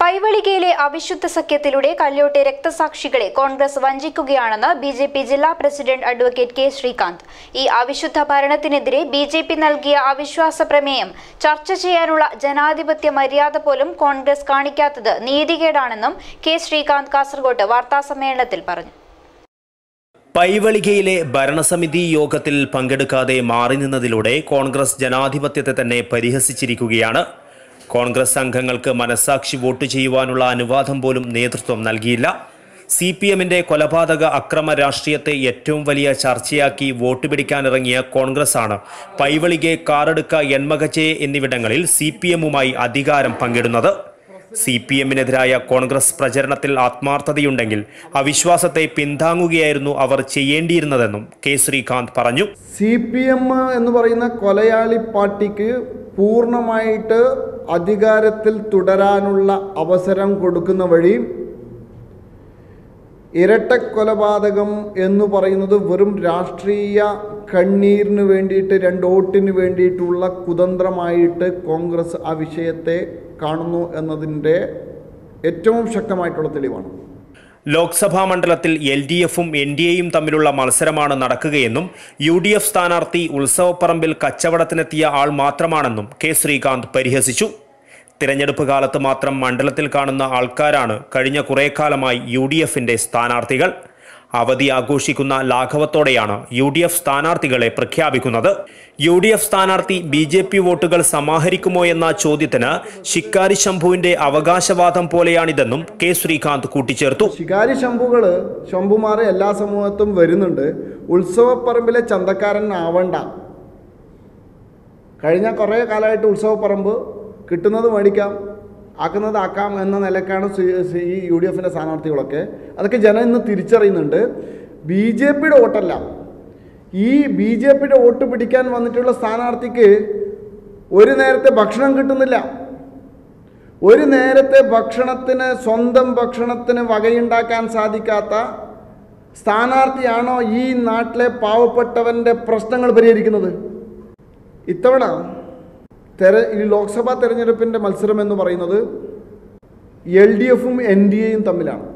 പൈവളികയിലെ അവിശുദ്ധ സഖ്യത്തിലൂടെ കല്യോട്ടെ രക്തസാക്ഷികളെ കോൺഗ്രസ് വഞ്ചിക്കുകയാണെന്ന് ബി ജെ പി ജില്ലാ പ്രസിഡന്റ് അഡ്വക്കേറ്റ് കെ ശ്രീകാന്ത്. ഈ അവിശുദ്ധ ഭരണത്തിനെതിരെ ബി ജെ പി നൽകിയ അവിശ്വാസ പ്രമേയം ചർച്ച ചെയ്യാനുള്ള ജനാധിപത്യ മര്യാദ പോലും കോൺഗ്രസ് കാണിക്കാത്തത് നീതികേടാണെന്നും കെ ശ്രീകാന്ത് കാസർഗോഡ് വാർത്താസമ്മേളനത്തിൽ പറഞ്ഞു. പൈവളികയിലെ ഭരണസമിതി യോഗത്തിൽ പങ്കെടുക്കാതെ മാറി നിന്നതിലൂടെ കോൺഗ്രസ് ജനാധിപത്യത്തെ തന്നെ പരിഹസിച്ചിരിക്കുകയാണ് കോൺഗ്രസ് അംഗങ്ങൾക്ക് മനസാക്ഷി വോട്ട് ചെയ്യുവാനുള്ള അനുവാദം പോലും നേതൃത്വം നൽകിയില്ല. സി പി എമ്മിന്റെ കൊലപാതക അക്രമ രാഷ്ട്രീയത്തെ ഏറ്റവും വലിയ ചർച്ചയാക്കി വോട്ട് പിടിക്കാനിറങ്ങിയ കോൺഗ്രസാണ് പൈവളികെ കാറടുക്ക എൺമകച്ചെ എന്നിവിടങ്ങളിൽ സി പി എമ്മുമായി അധികാരം പങ്കിടുന്നത്. സി പി എമ്മിനെതിരായ കോൺഗ്രസ് പ്രചരണത്തിൽ ആത്മാർത്ഥതയുണ്ടെങ്കിൽ അവിശ്വാസത്തെ പിന്താങ്ങുകയായിരുന്നു അവർ ചെയ്യേണ്ടിയിരുന്നതെന്നും കെ ശ്രീകാന്ത് പറഞ്ഞു. സി എന്ന് പറയുന്ന കൊലയാളി പാർട്ടിക്ക് പൂർണമായിട്ട് അധികാരത്തിൽ തുടരാനുള്ള അവസരം കൊടുക്കുന്ന വഴി ഇരട്ടക്കൊലപാതകം എന്ന് പറയുന്നത് വെറും രാഷ്ട്രീയ കണ്ണീരിന് വേണ്ടിയിട്ട് രണ്ട് വോട്ടിന് വേണ്ടിയിട്ടുള്ള കുതന്ത്രമായിട്ട് കോൺഗ്രസ് ആ വിഷയത്തെ കാണുന്നു എന്നതിന്റെ ഏറ്റവും ശക്തമായിട്ടുള്ള തെളിവാണ്. ലോക്സഭാ മണ്ഡലത്തിൽ എൽ ഡി എഫും എൻ ഡി എയും തമ്മിലുള്ള മത്സരമാണ് നടക്കുകയെന്നും യു ഡി എഫ് സ്ഥാനാർത്ഥി ഉത്സവപ്പറമ്പിൽ കച്ചവടത്തിനെത്തിയ ആൾ മാത്രമാണെന്നും കെ ശ്രീകാന്ത് പരിഹസിച്ചു. തിരഞ്ഞെടുപ്പ് കാലത്ത് മാത്രം മണ്ഡലത്തിൽ കാണുന്ന ആൾക്കാരാണ് കഴിഞ്ഞ കുറേ കാലമായി യു ഡി എഫിന്റെ സ്ഥാനാർത്ഥികൾ. അവധി ആഘോഷിക്കുന്ന ലാഘവത്തോടെയാണ് യു ഡി എഫ് സ്ഥാനാർത്ഥികളെ പ്രഖ്യാപിക്കുന്നത്. യു ഡി എഫ് സ്ഥാനാർത്ഥി ബി ജെ പി വോട്ടുകൾ സമാഹരിക്കുമോ എന്ന ചോദ്യത്തിന് ശിക്കാരി ശംഭുവിന്റെ അവകാശവാദം പോലെയാണിതെന്നും കെ ശ്രീകാന്ത് കൂട്ടിച്ചേർത്തു. ശിക്കാരി ശംഭുകൾ ശംഭുമാർ എല്ലാ സമൂഹത്തും വരുന്നുണ്ട്. ഉത്സവപ്പറമ്പിലെ ചന്തക്കാരൻ ആവണ്ട. കഴിഞ്ഞ കുറേ കാലമായിട്ട് ഉത്സവപ്പറമ്പ് കിട്ടുന്നത് മേടിക്കാം. ആക്കുന്നത് ആക്കാം എന്ന നിലക്കാണ് ഈ യു ഡി എഫിന്റെ സ്ഥാനാർത്ഥികളൊക്കെ. അതൊക്കെ ജനം ഇന്ന് തിരിച്ചറിയുന്നുണ്ട്. ബി ജെ പിയുടെ വോട്ടല്ല. ഈ ബി ജെ പിയുടെ വോട്ട് പിടിക്കാൻ വന്നിട്ടുള്ള സ്ഥാനാർത്ഥിക്ക് ഒരു നേരത്തെ ഭക്ഷണം കിട്ടുന്നില്ല. ഒരു നേരത്തെ ഭക്ഷണത്തിന് സ്വന്തം ഭക്ഷണത്തിന് വകയുണ്ടാക്കാൻ സാധിക്കാത്ത സ്ഥാനാർത്ഥിയാണോ ഈ നാട്ടിലെ പാവപ്പെട്ടവന്റെ പ്രശ്നങ്ങൾ പരിഹരിക്കുന്നത്? ഇത്തവണ തെര ഈ ലോക്സഭാ തെരഞ്ഞെടുപ്പിന്റെ മത്സരം എന്ന് പറയുന്നത് എൽ ഡി എഫും എൻ ഡി എയും തമ്മിലാണ്.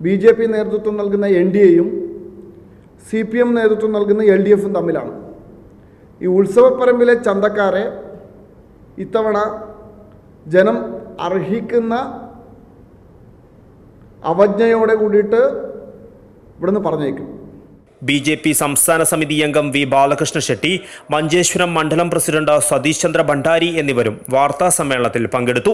ബി ജെ പി നേതൃത്വം നൽകുന്ന എൻ ഡി എയും സി പി എം നേതൃത്വം നൽകുന്ന എൽ ഡി എഫും തമ്മിലാണ്. ഈ ഉത്സവപ്പറമ്പിലെ ചന്തക്കാരെ ഇത്തവണ ജനം അർഹിക്കുന്ന അവജ്ഞയോടെ കൂടിയിട്ട് ഇവിടുന്ന് പറഞ്ഞേക്കും ബി ജെ പി സംസ്ഥാന സമിതി അംഗം വി ബാലകൃഷ്ണ ഷെട്ടി മഞ്ചേശ്വരം മണ്ഡലം പ്രസിഡന്റ് സതീഷ് ചന്ദ്ര ഭണ്ഡാരി എന്നിവരും വാർത്താ സമ്മേളനത്തിൽ പങ്കെടുത്തു.